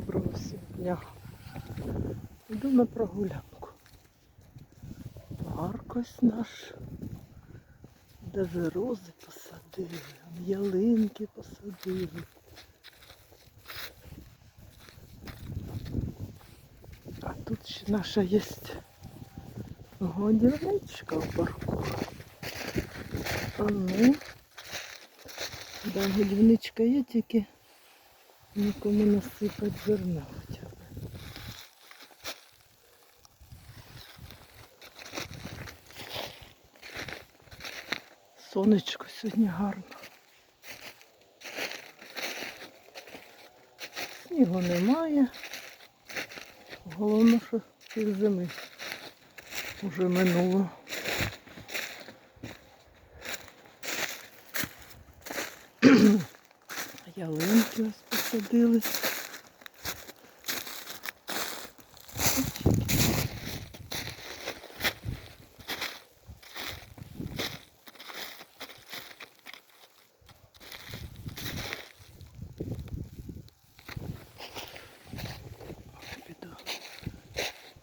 Доброго всім дня. Йду на прогулянку. Парк ось наш. Даже рози посадили, ялинки посадили. А тут ще наша є годівничка в парку. А ну, да, годівничка є тільки нікому насипати зерна хоча б. Сонечко сьогодні гарно. Снігу немає. Головне, що пів зими вже минуло. Ялинки ось посадили.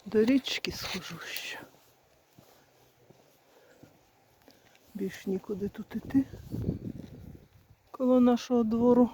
До річки схожу ще. Більш нікуди тут іти коло нашого двору.